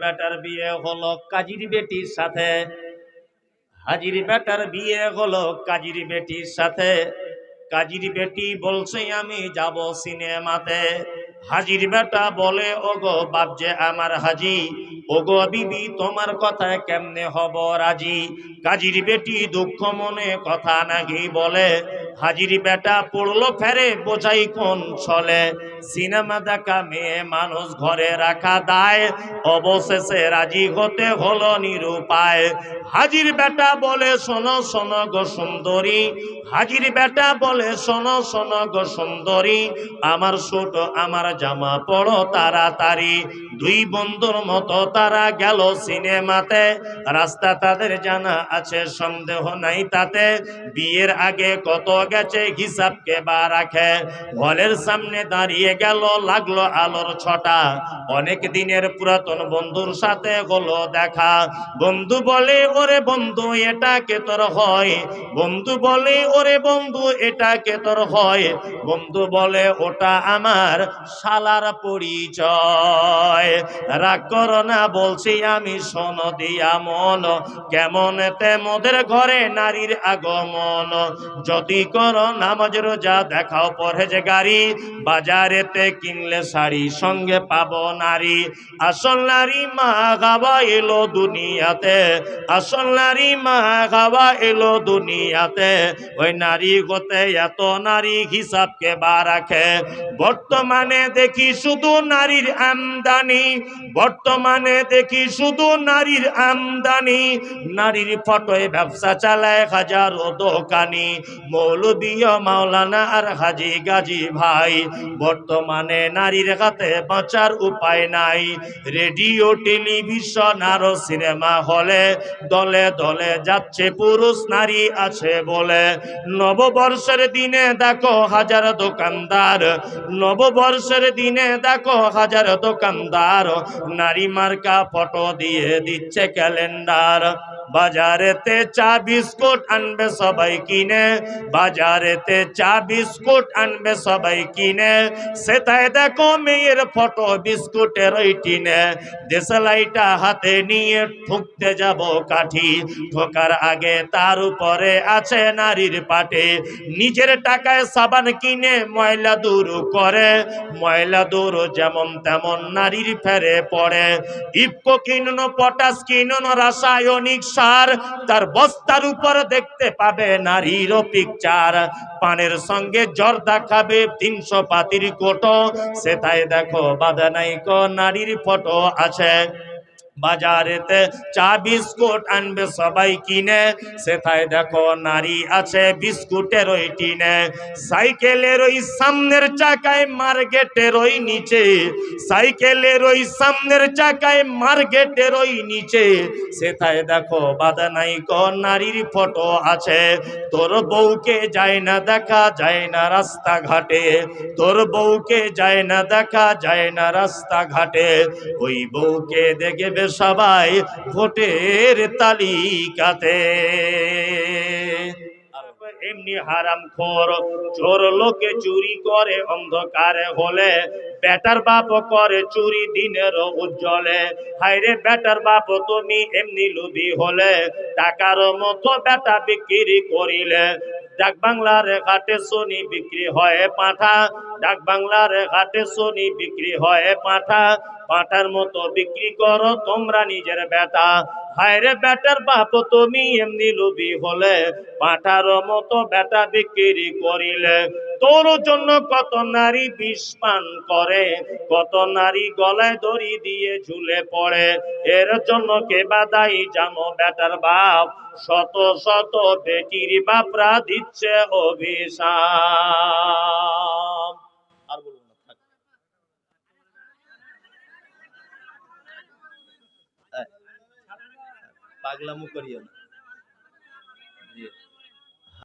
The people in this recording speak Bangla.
বেটার বিয়ে হলো কাজির বেটির সাথে। হাজির বেটার বিয়ে হলো কাজির বেটির সাথে। কাজির বেটি বলছে, আমি যাব সিনেমাতে। হাজির বেটা বলে, ওগো বাপ যে আমার হাজি। ওগো বিবি তোমার কথায় কেমনে হব রাজি? কাজির বেটি দুঃখ মনে কথা নাকি বলে, হাজির বেটা পড়ল ফেরে বোঝাই কোন ছলে। সিনেমা দেখা মেয়ে মানুষ ঘরে রাখা দায়, অবশেষে রাজি হতে হলো নিরুপায়। হাজির বেটা বলে, শোনো শোনো গো সুন্দরী। হাজির বেটা বলে, শোনো শোনো গো সুন্দরী। আমার ছোট, আমার জামা পড়ো তাড়াতাড়ি। দুই বন্ধুর মতো তারা গেল সিনেমাতে। রাস্তা তাদের জানা আছে, সন্দেহ নাই তাতে। বিয়ের আগে কত গেছে হিসাবকে বা রাখে। হলের সামনে দাঁড়িয়ে গেল, লাগল আলোর ছটা। অনেক দিনের পুরাতন বন্ধুর সাথে হলো দেখা। বন্ধু বলে, ওরে বন্ধু, এটা কে তোর হয়? বন্ধু বলে, ওরে বন্ধু, এটা কে তোর হয়? বন্ধু বলে, ওটা আমার শালার পরিচয়। রাগ করো না বলছি আমি, শোনো দিয়া মন। কেমন তেমদের ঘরে নারীর আগমন। যদি করো নামাজ রোজা, দেখাও পরহেজ গাড়ি বাজারেতে কিনলে শাড়ি, সঙ্গে পাবো নারী। আসল নারী মা গাবা এলো দুনিয়াতে। আসল নারী মা গাবা এলো দুনিয়াতে। ওই নারী গতে এত নারী হিসাবকে বা রাখে। বর্তমানে দেখি শুধু নারীর আমদানি। বর্তমানে দেখি শুধু নারীর আমদানি। নারীর ফটোয় ব্যবসা চালায় হাজারো দোকানি। মৌলবীয় মাওলানা আর হাজি গাজী ভাই, বর্তমানে নারীর হাতে বাঁচার উপায় নাই। রেডিও, টেলিভিশন আরও সিনেমা হলে দলে দলে যাচ্ছে পুরুষ নারী আছে বলে। নববর্ষের দিনে দেখো হাজার দোকানদার, নববর্ষের দিনে দেখো হাজার দোকানদার। নারী মার্কা ফটো দিয়ে দিচ্ছে ক্যালেন্ডার। বাজারেতে চা, বিস্কুট আনবে সবাই কিনে। বাজারেতে চা, বিস্কুট আনবে সবাই কিনে। সেটাই দেখো মেয়ের ফটো, বিস্কুটের ওই টিনে। দেশলাইটা হাতে নিয়ে ঠুকতে যাব কাঠি। ঠোকার আগে তার উপরে আছে নারীর পাটে। নিজের টাকায় সাবান কিনে ময়লা দূর করে। ময়লা দূর যেমন তেমন নারীর ফেরে পড়ে। ইফকো কিনুন, পটাশ কিনুন, রাসায়নিক সার, তার বস্তার উপর দেখতে পাবে নারীর পিকচার পানের সঙ্গে জর্দা খাবে তিনশো পাতির কোটো। সেটাই দেখো বাধা নাই নারীর ফটো আছে। বাজারেতে চা, বিস্কুট আনবে, সবাই কিনে। সেথায় দেখো নারী আছে বিস্কুটের ওই টিনে। সাইকেলের ওই সামনের চাকায় মার্কেটের ওই নিচে। সাইকেলের ওই সামনের চাকায় মার্কেটের ওই নিচে। সেথায় দেখো বাধা নাই ক, নারীর ফটো আছে। তোর বউকে যায় না দেখা, যায় না রাস্তা ঘাটে তোর বউকে যায় না দেখা, যায় না রাস্তা ঘাটে ওই বউকে দেখবে সবাই ভোটের তালিকাতে। এমনি হারাম খোর, চোর লোকে চুরি করে, অন্ধকারে হলে বেটার বাপ করে চুরি দিনের উজ্জ্বলে। হাইরে বেটার বাপ, তুমি এমনি লুবি হলে, টাকার মতো বেটা বিক্রি করিলে। ডাক বাংলার ঘাটে সোনি বিক্রি হয় পাঠা। ডাক বাংলার ঘাটে সোনি বিক্রি হয় পাঠা। পাঠার মতো বিক্রি করো তোমরা নিজের বেটা। হায়রে বেটার বাপ তুমি এমনি লোভী হলে, পাঠার মতো বেটা বিক্রি করিলে। তোর জন্য কত নারী বিষ পান করে, কত নারী গলায় দড়ি দিয়ে ঝুলে পড়ে। এর জন্য কে বাদাই জানো বেটার বাপ? শত শত বেটির বাপরা দিচ্ছে অভিশাপ। પાગલામું કરીએ.